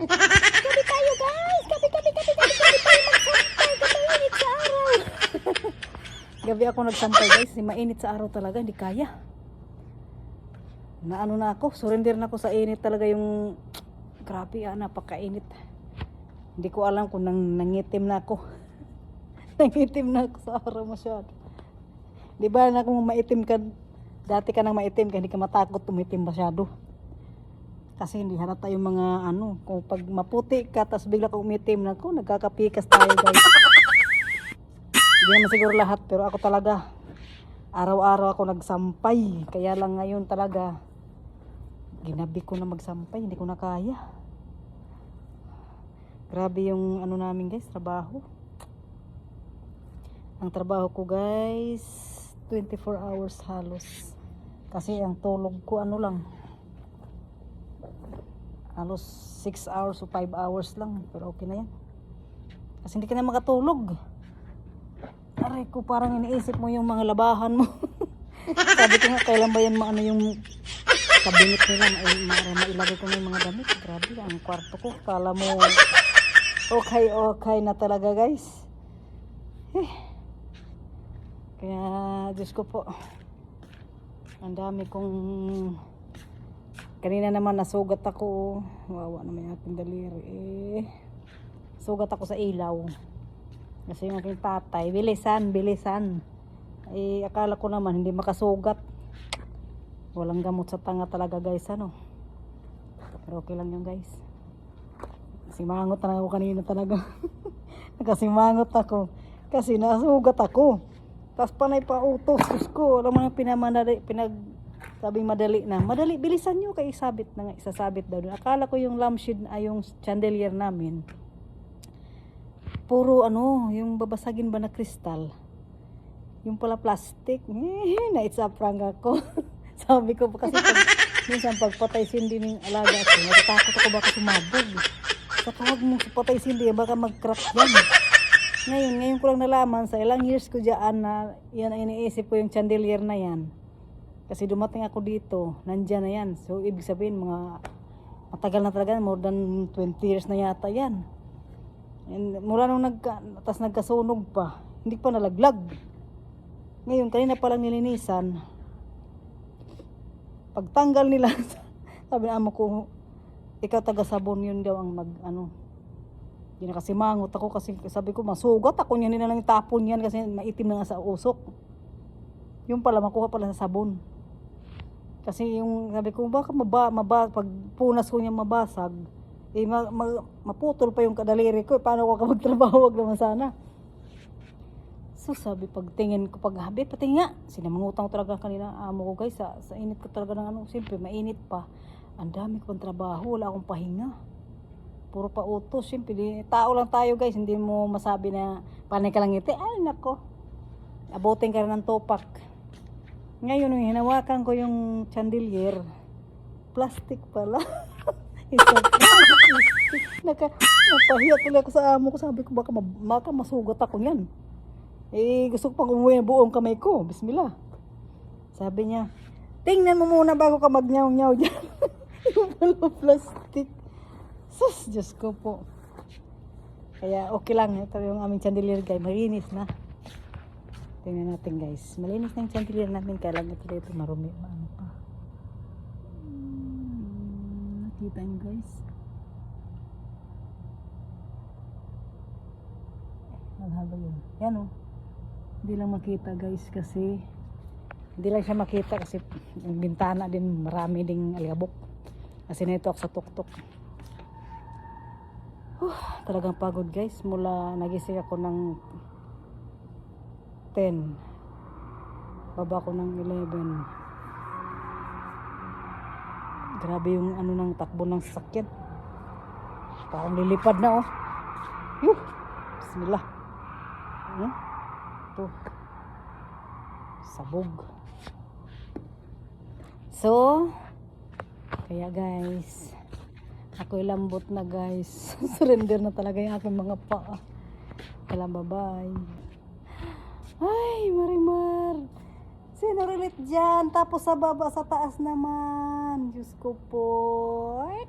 Gabi tayo guys! Gabi, gabi, gabi, gabi, gabi tayo magsantay! Gabi init sa araw! gabi ako nagsantay guys, mainit sa araw talaga, hindi kaya. Na ano na ako, surrender na ako sa init talaga yung... Grabe ah, napakainit. Hindi ko alam kung nang, nangitim na ako. nangitim na ako sa araw masyado. Di ba na kung maitim ka, dati ka nang maitim ka, hindi ka matakot tumitim masyado. Kasi hindi halata yung mga ano, kung pag maputi ka, tapos bigla ka umitim na ko, nagkakapikas tayo guys. Hindi naman siguro lahat, pero ako talaga, araw-araw ako nagsampay. Kaya lang ngayon talaga, ginabi ko na magsampay, hindi ko na kaya. Grabe yung ano namin guys, trabaho. Ang trabaho ko guys, 24 hours halos. Kasi ang tulog ko ano lang, halos 6 hours o 5 hours lang. Pero okay na yan. Kasi hindi ka na makatulog. Aray ko, parang iniisip mo yung mga labahan mo. Sabi ko nga, kailan ba yan maano yung kabinet nila, ay ma- mailagay ko na yung mga damit. Grabe, ang kwarto ko. Kala mo, okay, okay na talaga guys. Eh. Kaya, Diyos ko po, ang dami kong, kanina naman nasugat ako, wawa naman yung aking daliri eh. Sugat ako sa ilaw. Kasi yung aking tatay, bilisan, bilisan. Eh, akala ko naman hindi makasugat. Walang gamot sa tanga talaga guys, ano. Pero okay lang yun guys. Simangot na ako kanina talaga. Nakasimangot ako. Kasi nasugat ako. Tapos panay pa utos. Diyos ko, alam mo na pinamadali, pinag, sabi madali na. Madali, bilisan nyo kay isabit na nga, isasabit daw. Akala ko yung lampshade, ay yung chandelier namin. Puro ano, yung babasagin ba na kristal. Yung pala plastic. Eh, na-it's-up-prank ako. sabi ko kasi pag, minsan pag patay sindi ng alaga ko, natatakot ako baka sumabog. Sa huwag mo sa patay sindi, baka mag-crack yan. Ngayon, ngayon ko lang nalaman sa ilang years ko dyan na yan ang iniisip ko yung chandelier na yan. Kasi dumating ako dito, nandyan na yan. So, ibig sabihin, mga matagal na talaga, more than 20 years na yata yan. And mula nung nagka, tas nagkasunog pa, hindi pa nalaglag. Ngayon, kanina pa lang nilinisan. Pagtanggal nila, sabi na amo ko, ikaw taga sabon yun daw ang mag, ano, na kasi mangot ako kasi sabi ko masugat ako niyan na lang itapon yan kasi maitim na nga sa usok. Yung pala makuha pala sa sabon. Kasi yung sabi ko baka maba, maba pag punas ko niya mabasag eh ma, ma- maputol pa yung kadaliri ko eh, paano ko ka magtrabaho wag naman sana. So sabi pag tingin ko pag habi pati nga sinamangutang talaga kanina amo ko guys sa, sa init ko talaga ng ano siyempre mainit pa. Ang dami kong trabaho wala akong pahinga puro pa utos. Siyempre, di, tao lang tayo guys. Hindi mo masabi na panay ka lang ngiti. Ay, nako. Abutin ka rin ng topak. Ngayon, nung hinawakan ko yung chandelier, plastic pala. Isa. Naka, napahiya tuloy ako sa amo ko. Sabi ko, baka, baka masugat ako yan. Eh, gusto ko pang umuwi ng buong kamay ko. Bismillah. Sabi niya, tingnan mo muna bago ka magnyaw-nyaw dyan. yung pala plastic. Sus, Diyos ko po. Kaya okay lang. Ito yung aming chandelier guys. Malinis na. Tingnan natin guys. Malinis na yung chandelier natin. Kaya lang ito dito marumi. Ano pa. Hmm, nakita nyo guys. Malhaba yun. Yan o. Hindi lang makita guys kasi hindi lang siya makita kasi yung bintana din marami ding aliyabok. Kasi nito ako sa tuktok. Huh, talagang pagod guys. Mula nagising ako ng 10. Baba ko ng 11. Grabe yung ano ng takbo ng sasakyan. Parang lilipad na oh. Yuh! Bismillah. Hmm? Ito. Sabog. So, kaya guys, ako lambot na guys. Surrender na talaga yung aking mga paa. Kaya bye-bye. Ay, Marimar. Sino ulit dyan? Tapos sa baba, sa taas naman. Diyos ko po. Ay,